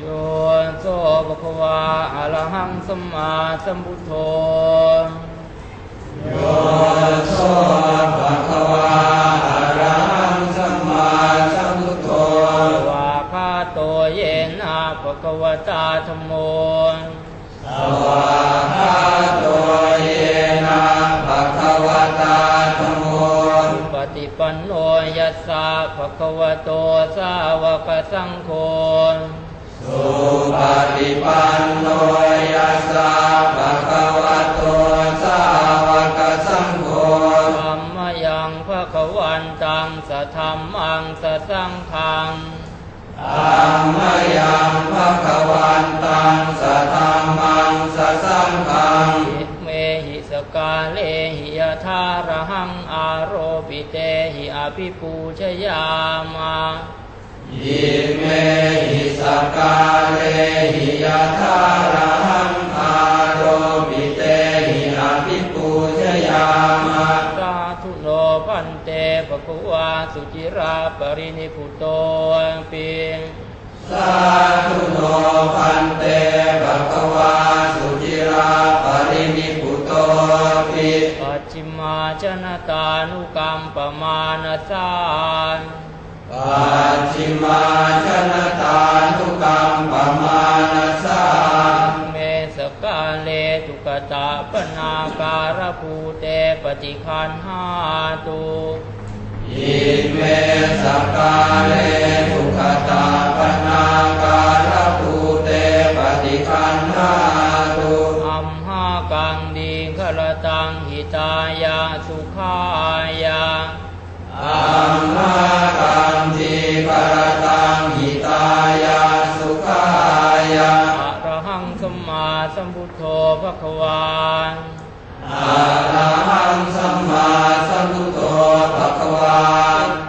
โยโสภควาอะระหังสัมมาสัมพุทโธโยโสภะคะวาอะระหังสัมมาสัมพุทโธวาคาโตเยนะภะคะวตาธรรมโมสวากขาโตเยนะภะคะวะตาธัมโมปฏิปันโนยัสสะภะคะวะโตสาวกสังโฆ สุปฏิปันโนยัสสะภะคะวะโตสาวกสังโฆธัมมยังภะคะวันตังสะธัมมังสะสังฆังธัมมยังภะคะวันตังสัทธัมมังสัสสังฆังอิเมหิสกาเลหิยทาระหังอาโรปิเตหิอภิปูชยามา ยิเมหิสกาเลหิยะทาระหังอาโรปิเตหิอภิปูชยามะสาธุโนพันเตปะกุวาสุจิราปรินิพุโตปิสาธุโนพันเตภะคะวาสุจิราปรินิพุโตปิปัจฉิมาชนะตานุกรรมปมาณสาน ปัจฉิมาชนตานุกรรมปมาณสาเมสกาเลตุกตาปนาการภูเตปฏิคันหาตุอิเมสกกาเลทุกขตาปนาการภูเตปฏิคันหาตุอัมหากังดีขรตังหิตายาสุขายาอัมมากัมทีกรตังหิตายาสุขายา ภควานอะระหังสัมมาสัมพุทโธภะคะวา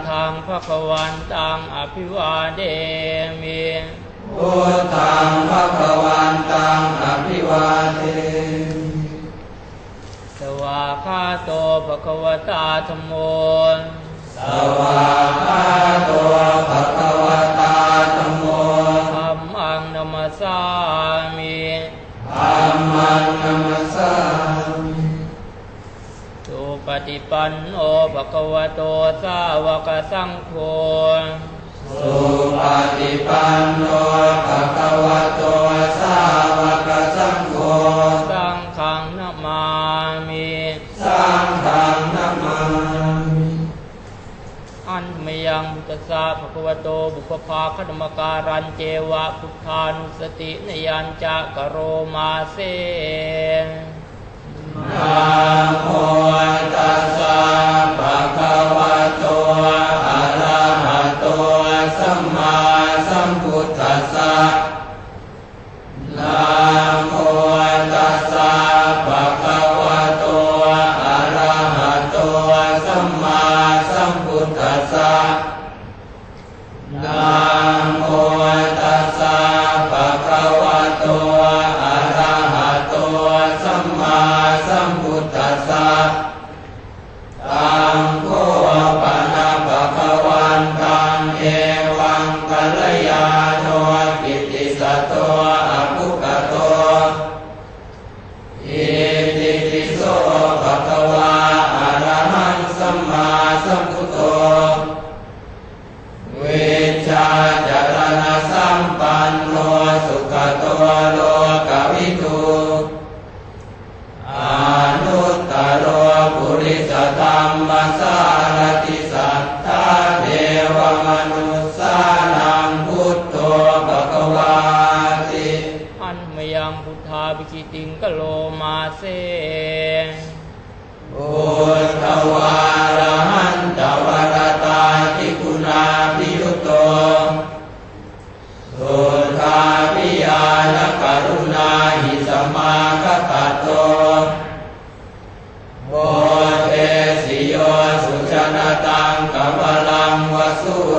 ทางภควันตังอภิวาเดมิพุทธังภะคะวันตังอภิวาเทสวาคาโตภควตาธรรมโม สวากขาโตภะคะวะตาธัมโมธรรมังนัมสสามิธัมมังนัมสสามิสุปฏิปันโนภควโตสาวกสังโฆสุปฏิปันโนภะคะวะโตสา โตบุพภาคณมการันเจวะพุทธานุสตินยัญจะกโรมาเสนะโมตัสสะภะคะวะโตอะระหะโตสัมมาสัมพุทธัสสะ กั โยสุจนตังกัมลังวสุ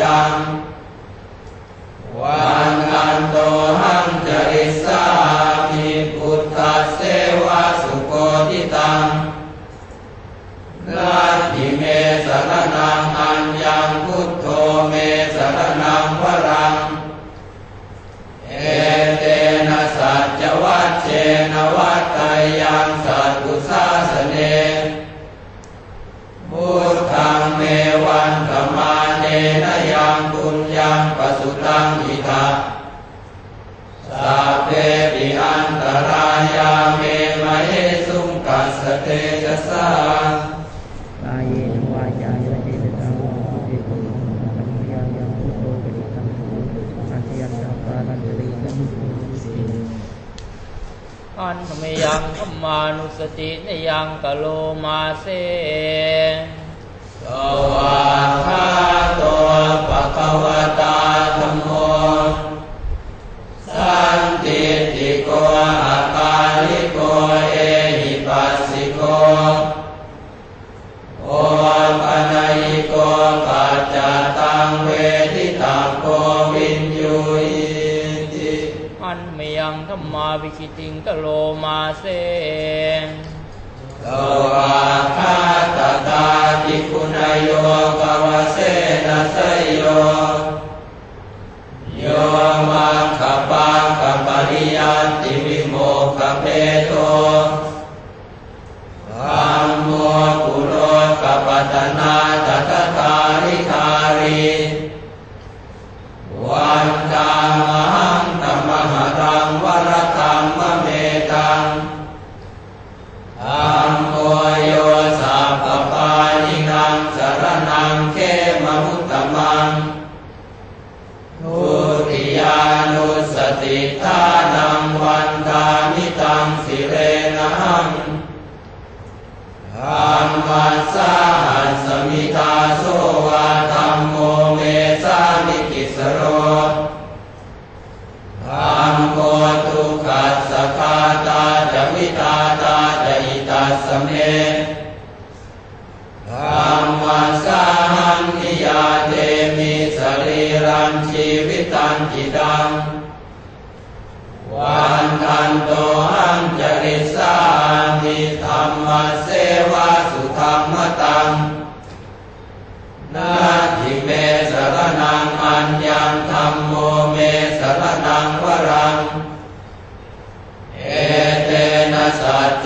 पिता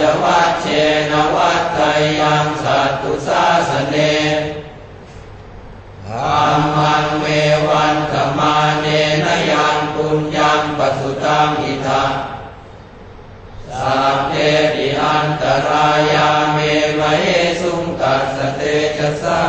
จวัชเชนวัตทยังสัตตุสาสเนธรรมังเมวันธรรมาเนนยังปุญญังปัสสุตังอิทาสาเตติอันตรายาเมมะเอสุงกัสเตจสา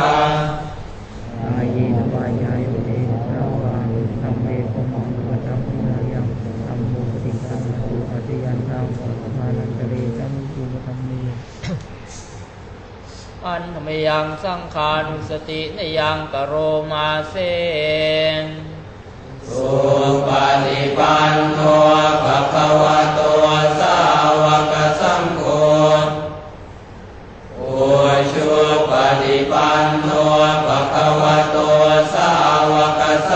ยังสังขานุสตินยังกโรมาเสนสุปฏิปันโนภะคะวะตัวสาวกสังโฆโอชุปฏิปันโนภะคะวะตัวสาวกสั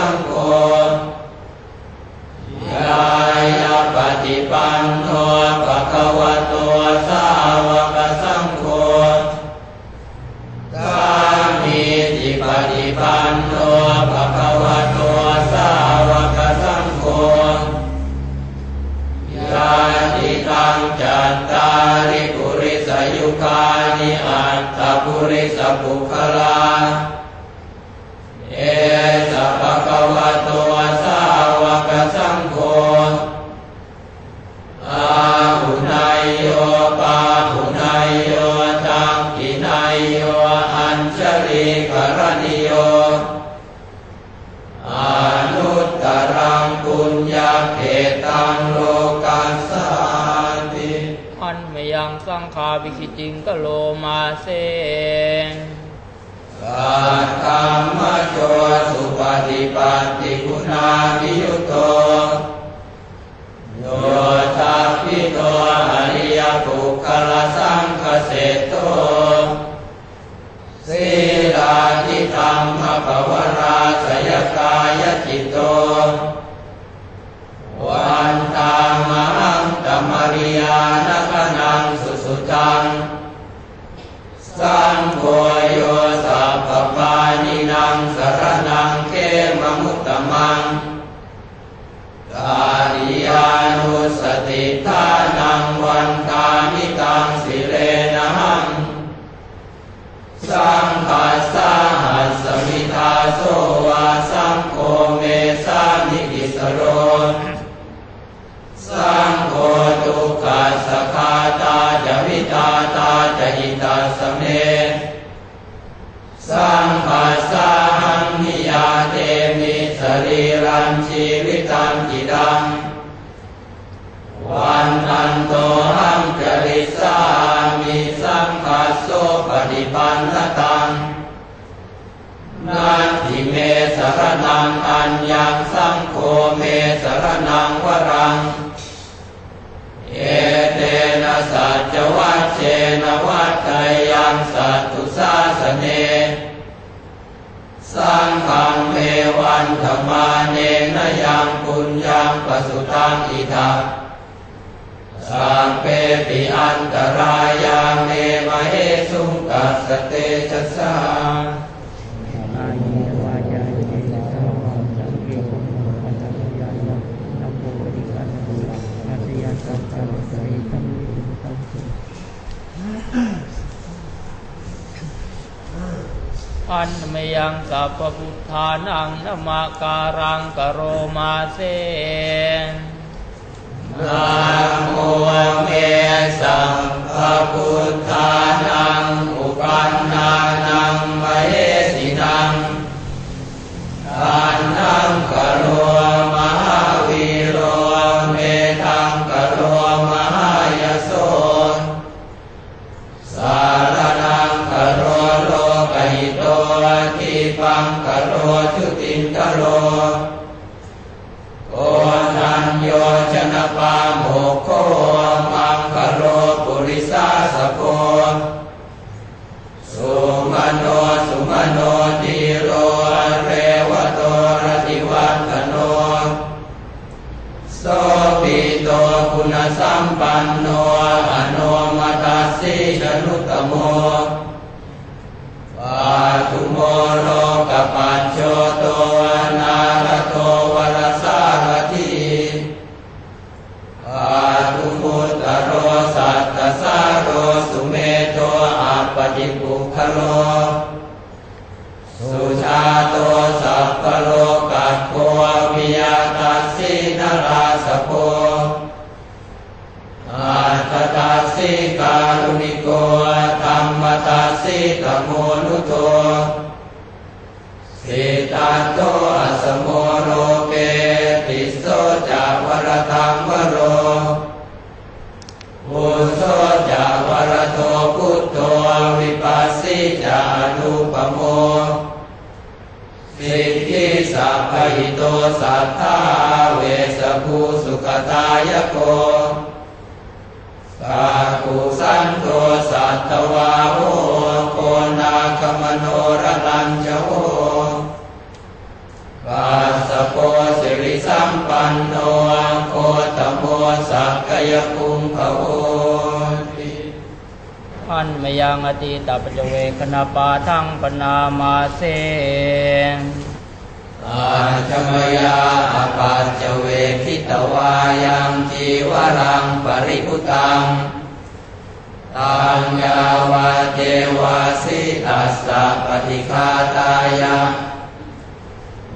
นธรรมาเนนยังปุญญังปสุตังอิทาสังเปปิอันตรายาเมมเหสุงกัสเตชะสัง อายีวายาเยสาวาสังเกตมปัญญายานัมโมติกันตุอาสยาสัพพะสริตัมมิตุตัมสุ อันมยังสัพพพุทธานังนมาการังกโรมาเสนะโมเมสังพระพุทธานังอุปันนานังมเหสินังทานนังกโร งกโรทุตินกโรโอนัญโยชนะปาโมโคมังคโรปุริสาสโกสุมโนสุมโนติโรเรวโตรติวันตโนโสปิโตคุณสัมปันโนอโนมัตสสิชนุตโมปาทุโมโลก ปัจโชโตนาลโตวรสารทิปาทุมุตตโรสัตตสาโรสุเมโตอาปจิปุคโลสุชาโตสัพพโลกัสโกวิยาตัสสินาราสโพอาตตาสิการุณิโกธรรมตาสิตโม หิโตสัทธาเวสภูสุขตายโกสาธุสันโตสัตวาโหโกนาคมโนรตัญจโหปัสสะโพสิริสัมปันโนโคตโมสักกยภูมิภโวอันมยังอติตปัจเวคณปาทังปนามาเซ อาจมยาอปัจจเวคิตวายังจีวรังปริพุตังตัญญาวาเทวาสิตัสสะปฏิฆาตายะ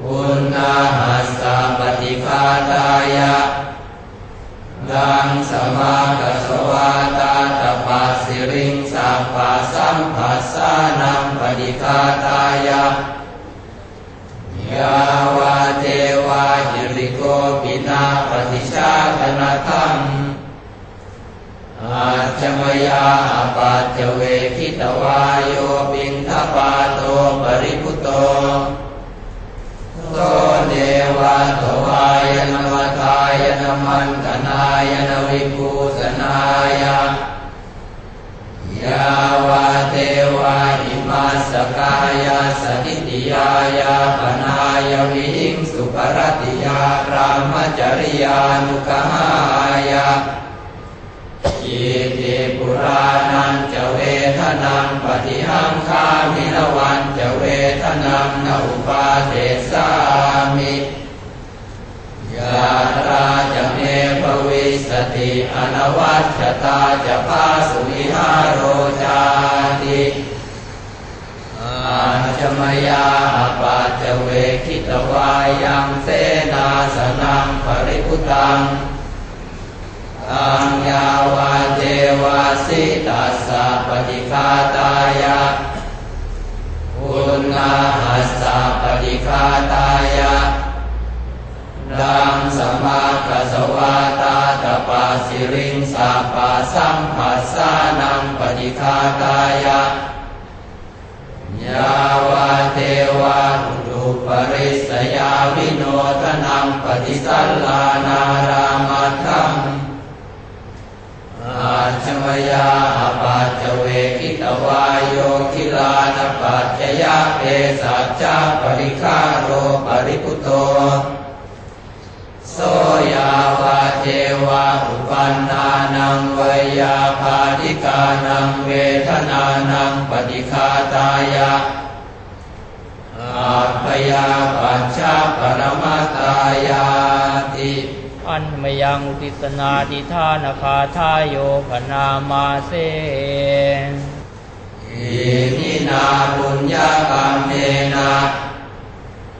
อุณนาหัสสะปฏิฆาตายะดังสมากัสวาตาตปัสสิริงสัพพะสัมปัสสานังปฏิฆาตายะาวาเทวาหิริโกปินาปฏิชาตนาธรรมอาจมยาปัจเจเวคิตวายโยปินทปาโตปริพุโตโตเดวะตวายนมทายนมันตนายนวิภูสนายยาวาเทวาหิ มาสกายาสติติยายาปนายวิหิงสุปรติยาพรามจริยานุกหายาอิติปุรานันจะเวทนังปฏิหังคามินวันจะเวทนังนอุปาเทสามิยาตราจะเมภวิสติอนวัชตาจะพาสุวิหารโรจาติ มยาปัจเจเวคิตวายังเสนาสนังปริพุตังอังยาวาเทวาสิตัสสะปฏิคาตายะอุณนาหัสสะปฏิคาตายะดังสมาคัสวาตาตปาสิริงสาปาสัมผัสสานังปฏิคาตายะ ยาวาเทวาหุตุปริสยาวิโนทนังปฏิสัลลานารามัตังอาชมยาปัจเจเวกิตวายโยคิลานปัจจยาเปสัจจปริคาโรปริพุโตโสยาวา เทวาอุปันนานังเวยาภาธิกานังเวทนานังปฏิคาตายะอาพยาปัจฉาปรมาตายาติอันมยังอุติสนาติธานาคาทายโยพนามาเสอินินาบุญญากรรมเมนะ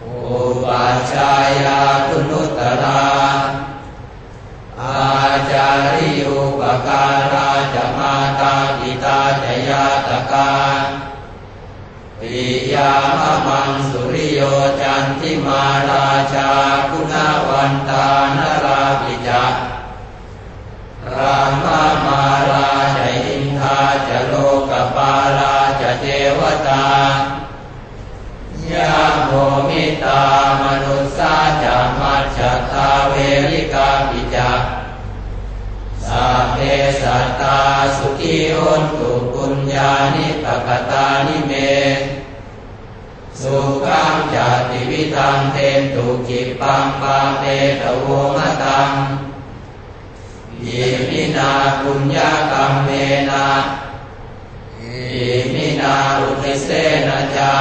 อุปัชฌายาคุณุตตรา อาจาริยุปการาจะมาตาปิตาจยาตกาปิยามะมังสุริโยจันทิมาราชาคุณวันตานราปิจารามามาราจะอินทาจะโลกปาราจะเทวตายาโมมิตามนุสสาจะมัจจตาเวริกาปิ เพสัตตาสุขีโอนตุปุญญานิปกตานิเม สุขังจติวิทังเทนตุกิปังปาเตตะโวมะตังอิมินาปุญญากรรมเมนะอิมินาอุทิเสนะจา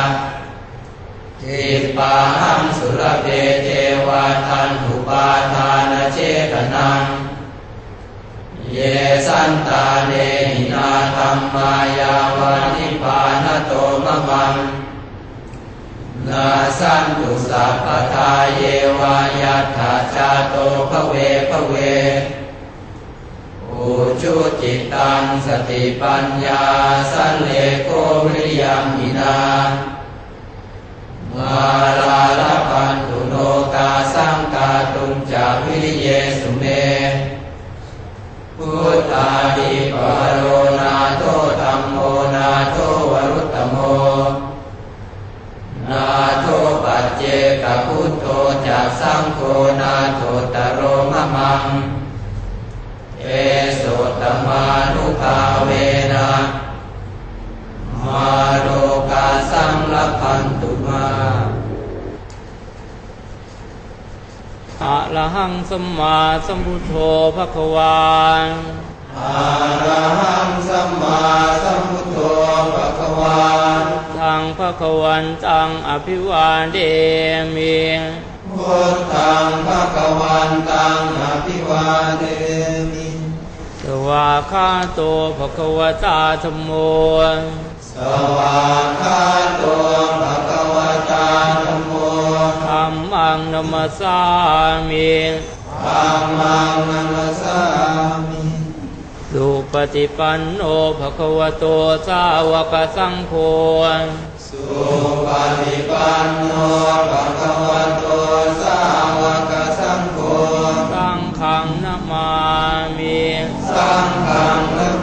ทิปาหังสุรเปเทวาทันหุปาทานเจตนัง เยสันตาเนหินาธรรมายาวานิพานโตมะมังนาสันตุสัพพทาเยวายัตถาชาโตภเวภเวอุชุจิตตังสติปัญญาสันเลโกวิริยมหินามาลาลพันตุโนกาสังกาตุงจาวิริเยสุเม พุทธาดิปโรนาโทธรรมโมนาโทวรุตตโม นาโทปัจเจกพุทโธจากสังโฆนาโทตโรมะมัง เอโสตมานุภาเวนะมาโลกาสังลพันตุมา อะระหังสัมมาสัมพุทโธภควาอะระหังสัมมาสัมพุทโธภะคะวาทางภควันตังอภิวาเดมิพุทธังภะคะวันตังอภิวาเทมิสวาคาโตภควตาธรรมโมสวากขาโตภะคะ วตาธัมโมธรรมังนมัสสามิธัมมังนัมสสามิสุปฏิปันโนภควโตสาวกสังโฆสุปฏิปันโนภะคะวะโตสาวกสังโฆสังฆังนามามิสังฆัง